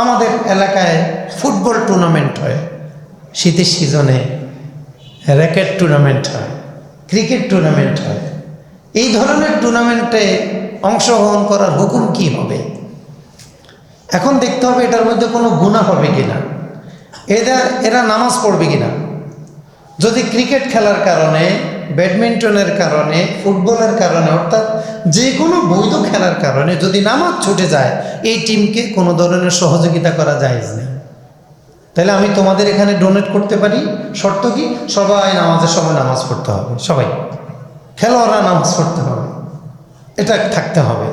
আমাদের এলাকায় football tournament হয়। শীতের সিজনে র্যাকেট টুর্নামেন্ট হয় ক্রিকেট টুর্নামেন্ট হয়। এই ধরনের টুর্নামেন্টে অংশগ্রহণ করার হুকুম কি হবে? এখন দেখতে হবে এটার মধ্যে কোনো গুণা হবে কিনা। এরা এরা নামাজ পড়বে কিনা? যদি ক্রিকেট খেলার কারণে ব্যাডমিন্টনের কারণে, ফুটবলের কারণে, অর্থাৎ যে কোনো বৈধ খেলার কারণে যদি নামাজ ছুটে যায়, এই টিমকে কোনো ধরনের সহযোগিতা করা যায় না তাহলে আমি তোমাদের এখানে ডোনেট করতে পারি? শর্ত কি? সবাই নামাজের সময় নামাজ পড়তে হবে। সবাই। খেলোয়াড়রা নামাজ পড়তে হবে। এটা থাকতে হবে।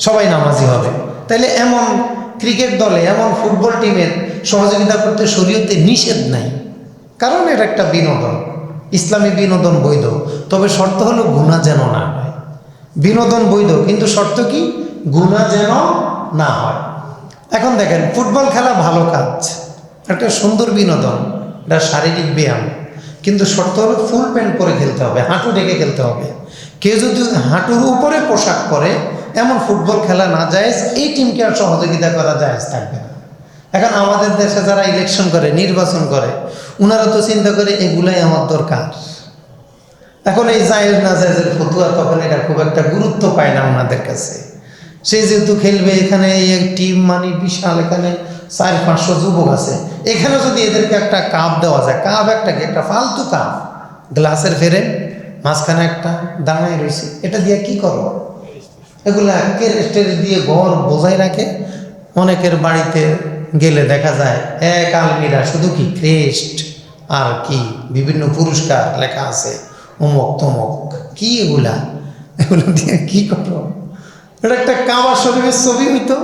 সবাই নামাজি হবে। তাহলে এমন ক্রিকেট দলে, এমন ফুটবল টিমের সহযোগিতা করতে শরীয়তে নিষেধ নাই। কারণ এটা একটা বিনোদন। ইসলামী বিনোদন বৈধ। তবে শর্ত হলো গুণা যেন না হয়। বিনোদন বৈধ, কিন্তু শর্ত কি? গুণা যেন না হয়। এখন দেখেন, ফুটবল খেলা ভালো কাজ। একটা সুন্দর বিনোদন, এটা শারীরিক ব্যায়াম। কিন্তু শর্ত হলো ফুল প্যান্ট পরে খেলতে হবে, হাঁটু ডেকে খেলতে হবে। কেউ যদি হাঁটুর উপরে পোশাক পরে, এমন ফুটবল খেলা না যায় এই টিমকে আর সহযোগিতা করা যায় থাকবে না। এখন আমাদের দেশে যারা ইলেকশন করে, নির্বাচন করে ওনারা তো চিন্তা করে এগুলাই আমার দরকার। এখন এই জায়েজ না জায়েজের ফতুয়া তখন এটা খুব একটা গুরুত্ব পায় না ওনাদের কাছে। সে যেহেতু খেলবে, এখানে এই টিম মানে বিশাল, এখানে চার, পাঁচশো যুবক আছে। এখানে যদি এদেরকে একটা কাপ দেওয়া যায় কাপ একটা কি? একটা ফালতু কাপ গ্লাসের ফেরে মাঝখানে একটা, দাঁড়ায় রয়েছে। এটা দিয়ে কি করো? এগুলা কেরেস্টের দিয়ে ঘর বোঝাই রাখে। অনেকের বাড়িতে গেলে দেখা যায়, এক আলমিরা শুধু কি ক্রেস্ট আর কি? বিভিন্ন পুরস্কার লেখা আছে, অমুক তমক। কি এগুলা? এগুলো দিয়ে কি করো এটা একটা কাবা শরীফের ছবি হইতো,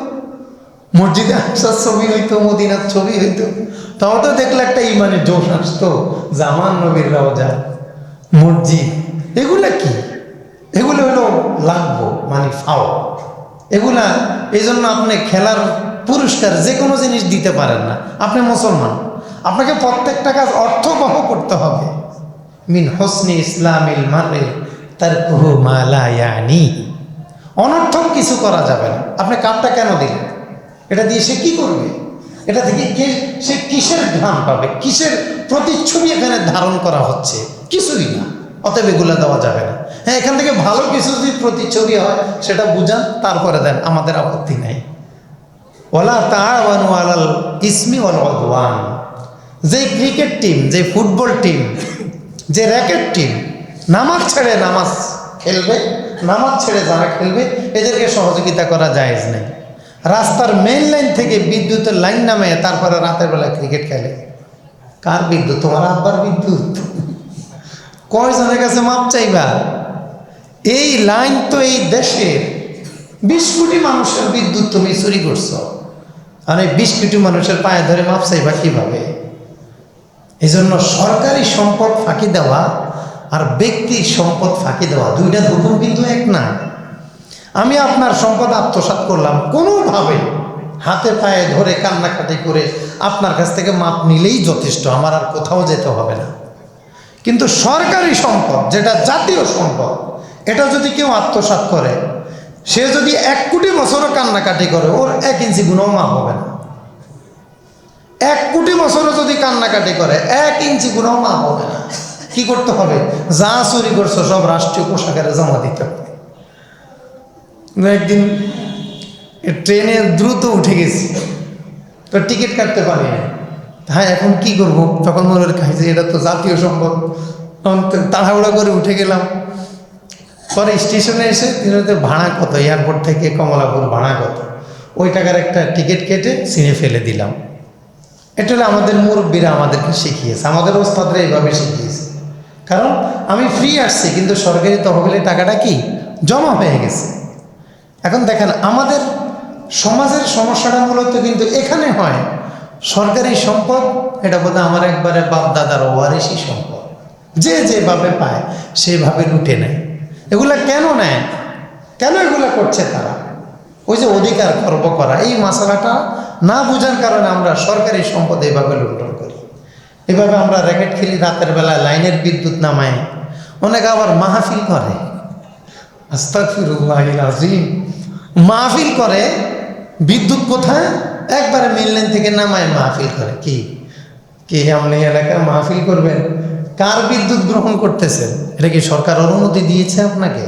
মসজিদে আসার ছবি হইতো, মদিনার ছবি হইতো। তাও তো দেখলে একটা ইমানের জোশ আসতো, জামান নবীর রওজা, মসজিদ। এগুলা কি? এগুলো হলো লাগবো মানে ফাও। এগুলা এই জন্য আপনি খেলার পুরস্কার যে কোনো জিনিস দিতে পারেন না। আপনি মুসলমান। আপনাকে প্রত্যেকটা কাজ অর্থবহ করতে হবে। মিন হোসনি ইসলামিল মানে তার কুহু মালায়ানি অনর্থক কিছু করা যাবে না। আপনি কাপটা কেন দিলেন? এটা দিয়ে সে কি করবে? এটা থেকে কে সে কিসের ঘ্রাণ পাবে? কিসের প্রতিচ্ছবি এখানে ধারণ করা হচ্ছে? কিছুই না। অতএব এগুলো দেওয়া যাবে না। হ্যাঁ এখান থেকে ভালো কিছু যদি প্রতিচ্ছবি হয়, সেটা বুঝান, তারপরে দেন। আমাদের আপত্তি নাই। ওলা তাওয়ানু ইসমি ওয়াল অদওয়ান যে ক্রিকেট টিম যে ফুটবল টিম, যে র্যাকেট টিম, নামাজ ছেড়ে নামাজ খেলবে, নামাজ ছেড়ে যারা খেলবে, এদেরকে সহযোগিতা করা জায়েজ নেই। রাস্তার মেন লাইন থেকে বিদ্যুতের লাইন নামে তারপরে রাতের বেলা ক্রিকেট খেলে। কার বিদ্যুৎ? তোমার আব্বার বিদ্যুৎ। কয়জনের কাছে মাপ চাইবা? এই লাইন তো এই দেশের বিশ কোটি মানুষের বিদ্যুৎ তুমি চুরি করছ। আর এই বিশ কোটি মানুষের পায়ে ধরে মাপ চাইবা কীভাবে? এই জন্য সরকারি সম্পদ ফাঁকি দেওয়া আর ব্যক্তির সম্পদ ফাঁকি দেওয়া দুইটা হুকুম কিন্তু এক না। আমি আপনার সম্পদ আত্মসাৎ করলাম কোনোভাবে। হাতে পায়ে ধরে কান্নাকাটি করে আপনার কাছ থেকে মাপ নিলেই যথেষ্ট, আমার আর কোথাও যেতে হবে না। কিন্তু সরকারি সম্পদ, যেটা জাতীয় সম্পদ, এটা যদি কেউ আত্মসাৎ করে সে যদি এক কোটি বছরও কান্নাকাটি করে, ওর এক ইঞ্চি গুণও মাপ হবে না। এক কোটি বছরও যদি কান্নাকাটি করে, এক ইঞ্চি গুণও মাপ হবে না। কি করতে হবে? যা চুরি করছ, সব রাষ্ট্রীয় পোশাকের জমা দিতে হবে। একদিন ট্রেনে দ্রুত উঠে গেছি। তো টিকিট কাটতে পারি হ্যাঁ এখন কি করব? তখন মনে হয় এটা তো জাতীয় সম্পদ। তাড়াহুড়া করে উঠে গেলাম। পরে স্টেশনে এসে তিনতে ভাড়া কত? এয়ারপোর্ট থেকে কমলাপুর ভাড়া কত? ওই টাকার একটা টিকিট কেটে সিনে ফেলে দিলাম। এটা হলো আমাদের মুরব্বীরা আমাদেরকে শিখিয়েছে। আমাদের ওস্তাদরা এইভাবে শিখিয়েছে। কারণ আমি ফ্রি আসছি, কিন্তু সরকারি তহবিলে টাকাটা কি? জমা হয়ে গেছে। এখন দেখেন, আমাদের সমাজের সমস্যাটা মূলত কিন্তু এখানে হয়। সরকারি সম্পদ, এটা বোধহয় আমার একবারে বাপ দাদার ওয়ারিসি সম্পদ। যে যেভাবে পায়, সেভাবে লুটে নেয়। এগুলা কেন নেয়? কেন এগুলা করছে তারা? ওই যে অধিকার খর্ব করা, এই মশলাটা না বোঝার কারণে আমরা সরকারি সম্পদ এইভাবে লুণ্ঠন করি। এভাবে আমরা র্যাকেট খেলি রাতের বেলায় লাইনের বিদ্যুৎ নামায়। অনেকে আবার মাহফিল করে। আজিম মাহফিল করে, বিদ্যুৎ কোথায়? একবারে মেনল্যান্ড থেকে নামায় মাহফিল করে। কি? কি আপনি এলাকায় মাহফিল করবেন? কার বিদ্যুৎ গ্রহণ করতেছেন এটা কি সরকার অনুমতি দিয়েছে আপনাকে?